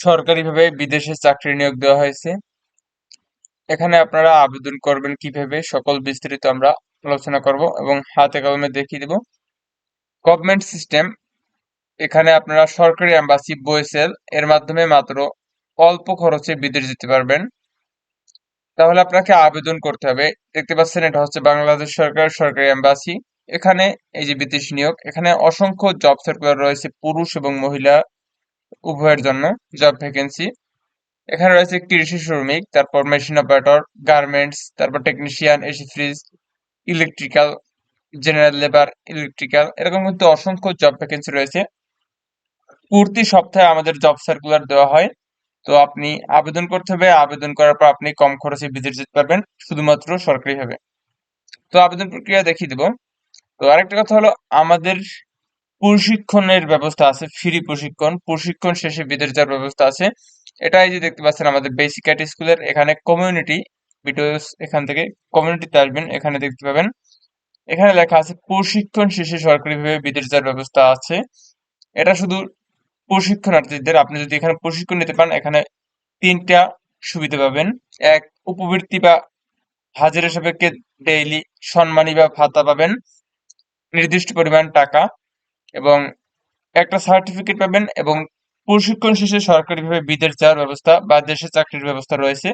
সরকারিভাবে বিদেশে চাকরি নিয়োগ দেওয়া হয়েছে। এখানে আপনারা আবেদন করবেন কীভাবে, সকল বিস্তারিত আমরা আলোচনা করব এবং হাতে কলমে দেখিয়ে দেব। গভর্নমেন্ট সিস্টেম এখানে আপনারা সরকারি অ্যাম্বাসি বইসেল এর মাধ্যমে মাত্র অল্প খরচে বিদেশ যেতে পারবেন। তাহলে আপনাকে আবেদন করতে হবে। দেখতে পাচ্ছেন, এটা হচ্ছে বাংলাদেশ সরকার, সরকারি অ্যাম্বাসি এখানে এই যে বিদেশ নিয়োগ, এখানে অসংখ্য জব সার্কুলার রয়েছে, পুরুষ এবং মহিলা উভয়ের জন্য জব ভ্যাকেন্সি এখানে রয়েছে কৃষি শ্রমিক, তারপর মেশিন অপারেটর গার্মেন্টস তারপর technician AC fridge electrical general labour electrical এরকম কিন্তু অসংখ্য জব ভ্যাকেন্সি রয়েছে। প্রতি সপ্তাহে আমাদের জব সার্কুলার দেওয়া হয়। তো আপনি আবেদন করতে হবে। আবেদন করার পর আপনি কম খরচে বিদেশ যেতে পারবেন। শুধুমাত্র সরকারিভাবে। তো আবেদন প্রক্রিয়া দেখিয়ে দেব। তো আরেকটা কথা হলো, আমাদের প্রশিক্ষণের ব্যবস্থা আছে ফ্রি প্রশিক্ষণ। প্রশিক্ষণ শেষে বিদেশ যাওয়ার ব্যবস্থা আছে। এটা এই যে দেখতে পাচ্ছেন আমাদের বেসিক আর্ট স্কুলের এখানে কমিউনিটি ভিডিওস এখান থেকে কমিউনিটিতে আসবেন, এখানে দেখতে পাবেন। এখানে লেখা আছে, প্রশিক্ষণ শেষে সরকারিভাবে বিদেশ যাওয়ার ব্যবস্থা আছে। এটা শুধু প্রশিক্ষণার্থীদের, আপনি যদি এখানে প্রশিক্ষণ নিতে পান এখানে তিনটা সুবিধা পাবেন। এক, উপবৃত্তি বা হাজিরা সাপেক্ষে ডেইলি সম্মানী বা ভাতা পাবেন। নির্দিষ্ট পরিমাণ টাকা। এবং একটা সার্টিফিকেট পাবেন এবং প্রশিক্ষণ শেষে সরকারিভাবে বিদেশ যাওয়ার ব্যবস্থা বা দেশে চাকরির ব্যবস্থা রয়েছে।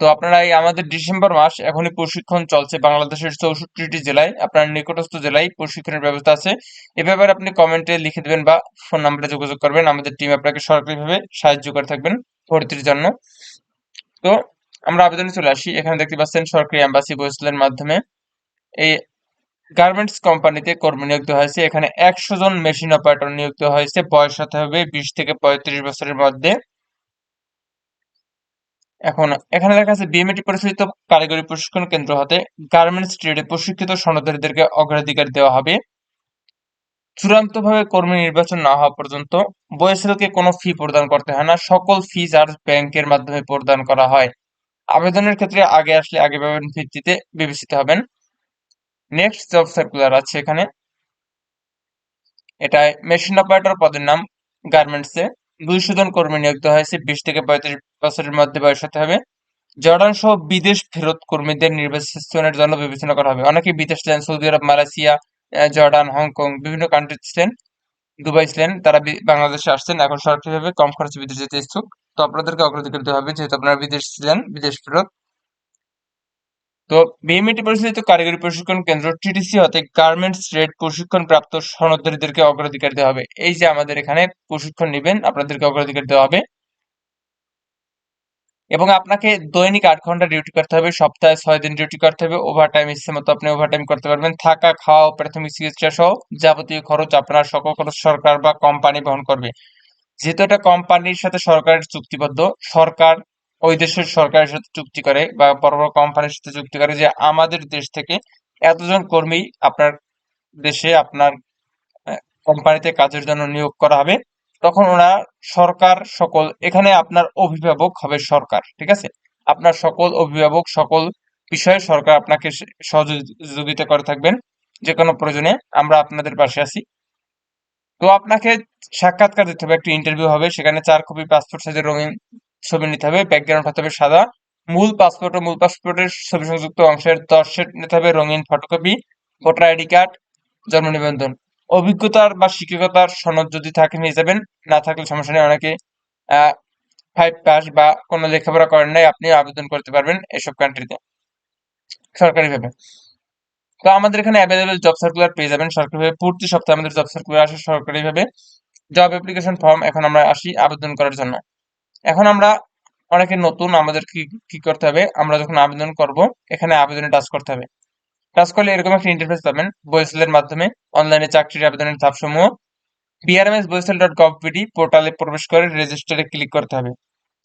তো আপনারা এই আমাদের ডিসেম্বর মাস এখনই প্রশিক্ষণ চলছে বাংলাদেশের চৌষট্টিটি জেলায়। আপনার নিকটস্থ জেলায় প্রশিক্ষণের ব্যবস্থা আছে। এ ব্যাপারে আপনি কমেন্টে লিখে দেবেন বা ফোন নাম্বারে যোগাযোগ করবেন। আমাদের টিম আপনাকে সরকারিভাবে সাহায্য করে থাকবেন ভর্তির জন্য। তো আমরা আবেদনে চলে আসি। এখানে দেখতে পাচ্ছেন সরকারি অ্যাম্বাসি বৈসলের মাধ্যমে। এই গার্মেন্টস কোম্পানিতে কর্মী নিয়োগ দেওয়া হয়েছে। এখানে একশো জন মেশিন অপারেটর নিয়োগ দেওয়া হয়েছে। বয়স হতে হবে বিশ থেকে পঁয়ত্রিশ বছরের মধ্যে। এখন এখানে লেখা আছে বিএমএটি পরিচালিত কারিগরি প্রশিক্ষণ কেন্দ্র হতে গার্মেন্টস ট্রেডে প্রশিক্ষিত সনদধারীদেরকে অগ্রাধিকার দেওয়া হবে। চূড়ান্তভাবে কর্মী নির্বাচন না হওয়া পর্যন্ত বয়সেলকে কোনো ফি প্রদান করতে হয় না। সকল ফি চার্জ ব্যাংকের মাধ্যমে প্রদান করা হয়। আবেদনের ক্ষেত্রে আগে আসলে আগে পাবেন ভিত্তিতে বিবেচিত হবেন। নেক্সট জব সার্কুলার আছে এখানে। এটা মেশিন অপারেটর পদের নাম গার্মেন্টসে দুইশো জন কর্মী নিয়োগ হয়েছে, বিশ থেকে পঁয়ত্রিশ বছরের মধ্যে বয়স হতে হবে। জর্ডান সহ বিদেশ ফেরত কর্মীদের নির্বাচনের জন্য বিবেচনা করা হবে। অনেকে বিদেশ ছিলেন, Saudi Arab, Malaysia Jordan, Hong Kong, বিভিন্ন কান্ট্রি ছিলেন, দুবাই ছিলেন, তারা বাংলাদেশে আসছেন। এখন সরকারিভাবে কম খরচে বিদেশ যেতে ইচ্ছুক। তো আপনাদেরকে অগ্রাধিকার দেওয়া হবে, যেহেতু আপনারা বিদেশ ছিলেন, বিদেশ ফেরত। তো বিএমইটি পরিচালিত কারিগরি প্রশিক্ষণ কেন্দ্র টিটিসি হতে গার্মেন্টস ট্রেড প্রশিক্ষণ প্রাপ্ত সনদধারীদেরকে অগ্রাধিকার দেওয়া হবে। এই যে আমাদের এখানে প্রশিক্ষণ নেবেন, আপনাদেরকে অগ্রাধিকার দেওয়া হবে। এবং আপনাকে দৈনিক আট ঘণ্টা ডিউটি করতে হবে, সপ্তাহে ছয় দিন ডিউটি করতে হবে ওভার টাইম ইচ্ছে মতো আপনি ওভার টাইম করতে পারবেন। থাকা, খাওয়া, প্রাথমিক চিকিৎসা সহ যাবতীয় খরচ আপনার সকল খরচ সরকার বা কোম্পানি বহন করবে। যেহেতু এটা কোম্পানির সাথে সরকারের চুক্তিবদ্ধ, সরকার ওই দেশের সরকারের সাথে চুক্তি করে বা বড় বড় কোম্পানির সাথে চুক্তি করে যে আমাদের দেশ থেকে এতজন কর্মী আপনার দেশে আপনার কোম্পানিতে কাজের জন্য নিয়োগ করা হবে। তখন ওরা সরকার সকল, এখানে আপনার অভিভাবক হবে সরকার, ঠিক আছে? আপনার সকল অভিভাবক সকল বিষয়ে সরকার আপনাকে সহযোগিতা করে থাকবেন, যে কোনো প্রয়োজনে আমরা আপনাদের পাশে আছি। তো আপনাকে সাক্ষাৎকার দিতে হবে, একটি ইন্টারভিউ হবে, সেখানে চার কপি পাসপোর্ট সাইজের রঙিন ছবি নিতে হবে ব্যাকগ্রাউন্ড হতে হবে সাদা, মূল পাসপোর্ট ও মূল পাসপোর্টের ছবি সংযুক্ত অংশের দশ সেট নিতে হবে, রঙিন ফটোকপি ভোটার আইডি কার্ড জন্ম নিবন্ধন। অভিজ্ঞতার বা শিক্ষকতার সনদ যদি থাকে, নিয়ে যাবেন, না থাকলে সমস্যা নেই, অনেকে ফাইভ পাস বা কোনো লেখাপড়া করেন নাই আপনি আবেদন করতে পারবেন এসব কান্ট্রিতে সরকারিভাবে। তো আমাদের এখানে অ্যাভেলেবেল জব সার্কুলার পেয়ে যাবেন, সরকারিভাবে প্রতি সপ্তাহে আমাদের জব সার্কুলার আসে সরকারিভাবে। জব অ্যাপ্লিকেশন ফর্ম এখন আমরা আসি আবেদন করার জন্য। এখন আমরা অনেকে নতুন আমাদের কি কি করতে হবে? আমরা যখন আবেদন করব, এখানে আবেদনে টাচ করতে হবে। টাচ করলে এরকম একটা ইন্টারফেস পাবেন বয়েসেলের মাধ্যমে। অনলাইনে চাকরির আবেদনের ধাপসমূহ। বিআরএমএস বয়েসেল ডট গভপিডি পোর্টালে প্রবেশ করে রেজিস্টারে ক্লিক করতে হবে।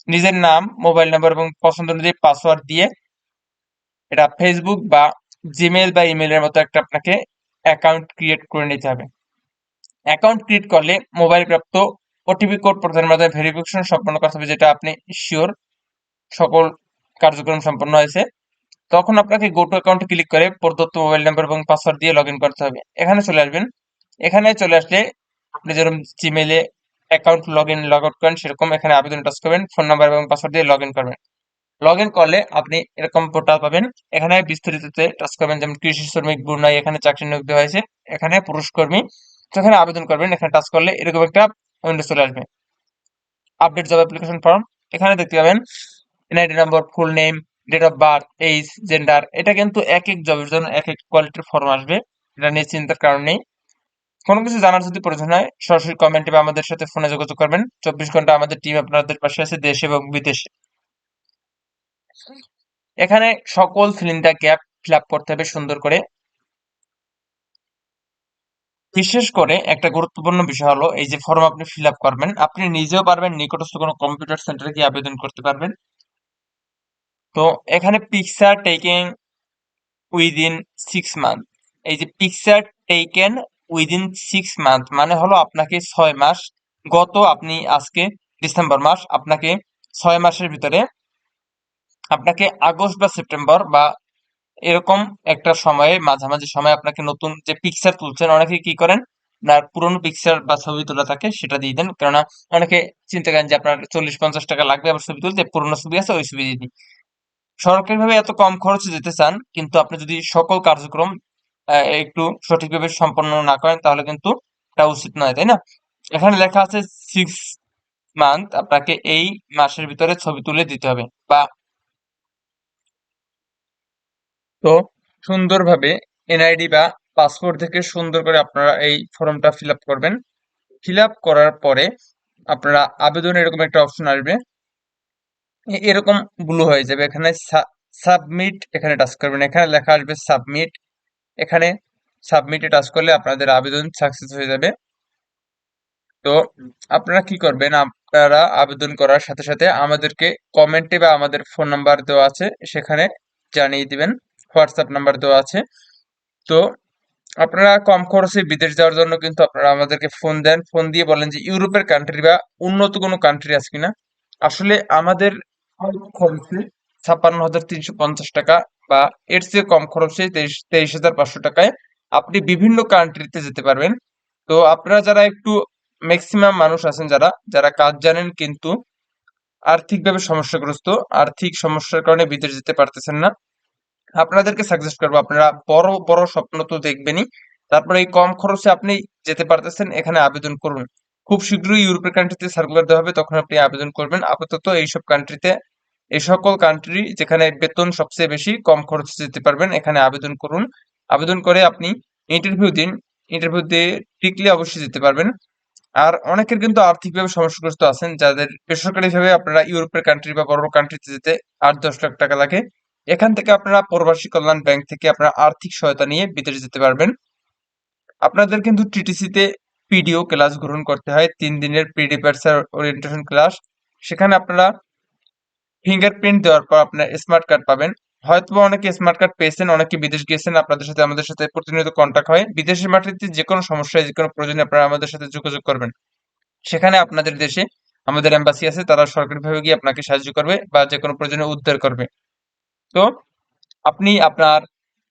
নিজের নাম মোবাইল নাম্বার এবং পছন্দ অনুযায়ী পাসওয়ার্ড দিয়ে এটা ফেসবুক বা জিমেল বা ইমেলের মতো একটা আপনাকে অ্যাকাউন্ট ক্রিয়েট করে নিতে হবে। অ্যাকাউন্ট ক্রিয়েট করলে মোবাইল প্রাপ্ত ওটিপি কোড প্রদানের মাধ্যমে ভেরিফিকেশন সম্পন্ন করতে হবে, যেটা আপনি শিওর সকল কার্যক্রম সম্পন্ন হয়েছে। তখন আপনাকে গো টু অ্যাকাউন্টে ক্লিক করে প্রদত্ত মোবাইল নাম্বার এবং পাসওয়ার্ড দিয়ে লগ করতে হবে। এখানে চলে আসবেন। এখানে চলে আসলে আপনি যেরকম জিমেলে account log in log out করেন, সেরকম এখানে আবেদন টাচ করবেন ফোন নাম্বার এবং পাসওয়ার্ড দিয়ে লগ করবেন। লগ ইন করলে আপনি এরকম পোর্টাল পাবেন। এখানে বিস্তারিততে টাচ করবেন, যেমন কৃষি শ্রমিক বুনাই, এখানে চাকরি নিয়োগ দেওয়া হয়েছে, এখানে পুরুষ কর্মী। সেখানে আবেদন করবেন, এখানে টাচ করলে এরকম একটা উইন্ডো চলে আসবে। আপডেট জব অ্যাপ্লিকেশন ফর্ম এখানে দেখতে পাবেন NID number full name date of birth age gender এটা কিন্তু এক এক জবের জন্য এক এক কোয়ালিটির ফর্ম আসবে। এটা নিয়ে চিন্তার কারণ নেই। কোনো কিছু জানার যদি প্রয়োজন হয়, সরাসরি কমেন্টে বা আমাদের সাথে ফোনে যোগাযোগ করবেন। চব্বিশ ঘণ্টা আমাদের টিম আপনাদের পাশে আছে দেশে এবং বিদেশে। এখানে সকল ফিলিংটা গ্যাপ ফিল করতে হবে সুন্দর করে। বিশেষ করে একটা গুরুত্বপূর্ণ বিষয় হলো, এই যে ফর্ম আপনি ফিল আপ করবেন, আপনি নিজেও পারবেন নিকটস্থ কোনো কম্পিউটার সেন্টারে গিয়ে আবেদন করতে পারবেন। তো এখানে picture taking within six month এই যে picture taken within six month মানে হলো আপনাকে ছয় মাস গত আপনি আজকে ডিসেম্বর মাস, আপনাকে ছয় মাসের ভিতরে আপনাকে আগস্ট বা সেপ্টেম্বর বা এরকম একটা সময়ে, মাঝামাঝি সময় আপনাকে নতুন যে পিকচার তুলছেন, অনেকে কি করেন? না, পুরনো পিকচার বা ছবি তোলা থাকে, সেটা দিয়ে দেন। কেননা, অনেকে চিন্তা করেন যে আপনার চল্লিশ পঞ্চাশ টাকা লাগবে, আবার ছবি তুলতে, পুরনো ছবি আছে, ওই ছবি দিয়ে দিই। সরকারিভাবে এত কম খরচে যেতে চান, কিন্তু আপনি যদি সকল কার্যক্রম একটু সঠিকভাবে সম্পন্ন না করেন, তাহলে কিন্তু এটা উচিত নয়, তাই না? এখানে লেখা আছে সিক্স মান্থ আপনাকে এই মাসের ভিতরে ছবি তুলে দিতে হবে, বা তো সুন্দরভাবে এনআইডি বা পাসপোর্ট থেকে সুন্দর করে আপনারা এই ফর্মটা ফিল করবেন। ফিল করার পরে আপনারা আবেদন এরকম একটা অপশন আসবে। এরকম ব্লু হয়ে যাবে। এখানে সাবমিট এখানে টাচ করবেন। এখানে লেখা আসবে সাবমিট এখানে সাবমিটে টাচ করলে আপনাদের আবেদন সাকসেস হয়ে যাবে। তো আপনারা কি করবেন? আপনারা আবেদন করার সাথে সাথে আমাদেরকে কমেন্টে বা আমাদের ফোন নাম্বার দেওয়া আছে। সেখানে জানিয়ে দিবেন। হোয়াটসঅ্যাপ নাম্বার দেওয়া আছে। তো আপনারা কম খরচে বিদেশ যাওয়ার জন্য কিন্তু আপনারা আমাদেরকে ফোন দেন। ফোন দিয়ে বলেন যে ইউরোপের কান্ট্রি বা উন্নত কোনো কান্ট্রি আছে কিনা। আসলে আমাদের খরচে ছাপ্পান্ন হাজার তিনশো পঞ্চাশ টাকা বা এর চেয়ে কম খরচে তেইশ তেইশ হাজার পাঁচশো টাকায় আপনি বিভিন্ন কান্ট্রিতে যেতে পারবেন। তো আপনারা যারা একটু ম্যাক্সিমাম মানুষ আছেন যারা যারা কাজ জানেন কিন্তু আর্থিকভাবে সমস্যাগ্রস্ত, আর্থিক সমস্যার কারণে বিদেশ যেতে পারতেছেন না আপনাদেরকে সাজেস্ট করব। আপনারা বড় বড় স্বপ্ন তো দেখবেনই। তারপরে এই কম খরচে আপনি যেতে পারতেছেন, এখানে আবেদন করুন। খুব শীঘ্রই ইউরোপের কান্ট্রিতে সার্কুলার দেওয়া হবে, তখন আপনি আবেদন করবেন। আপাতত এইসব কান্ট্রিতে এই সকল কান্ট্রি যেখানে বেতন সবচেয়ে বেশি, কম খরচে যেতে পারবেন, এখানে আবেদন করুন। আবেদন করে আপনি ইন্টারভিউ দিন। ইন্টারভিউ দিয়ে টিকলে অবশ্যই যেতে পারবেন। আর অনেকের কিন্তু আর্থিকভাবে সমস্যাগ্রস্ত আছেন, যাদের বেসরকারিভাবে আপনারা ইউরোপের কান্ট্রি বা বড় কান্ট্রিতে যেতে আট, দশ লাখ টাকা লাগে। এখান থেকে আপনারা প্রবাসী কল্যাণ ব্যাংক থেকে আপনারা আর্থিক সহায়তা নিয়ে বিদেশে যেতে পারবেন। আপনাদের কিন্তু টিটিসিতে পিডিও ক্লাস গ্রহণ করতে হয়, তিন দিনের পিডি ওরিয়েন্টেশন ক্লাস সেখানে আপনারা ফিঙ্গারপ্রিন্ট দেওয়ার পর আপনার স্মার্ট কার্ড পাবেন। হয়তো অনেকে স্মার্ট কার্ড পেয়েছেন, অনেকে বিদেশ গিয়েছেন, আপনাদের সাথে আমাদের সাথে প্রতিনিয়ত কন্ট্যাক্ট হয়। বিদেশের মাটিতে যে কোনো সমস্যায়, যে কোনো প্রয়োজনে আপনারা আমাদের সাথে যোগাযোগ করবেন। সেখানে আপনাদের দেশে আমাদের এম্বাসি আছে, তারা সরকারিভাবে গিয়ে আপনাকে সাহায্য করবে বা যে কোনো প্রয়োজনে উদ্ধার করবে। তো আপনি আপনার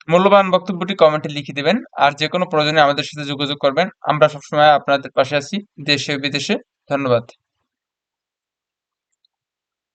মূল্যবান বক্তব্যটি কমেন্টে লিখে দেবেন আর যে কোনো প্রয়োজনে আমাদের সাথে যোগাযোগ করবেন। আমরা সবসময় আপনাদের পাশে আছি, দেশে, বিদেশে। ধন্যবাদ।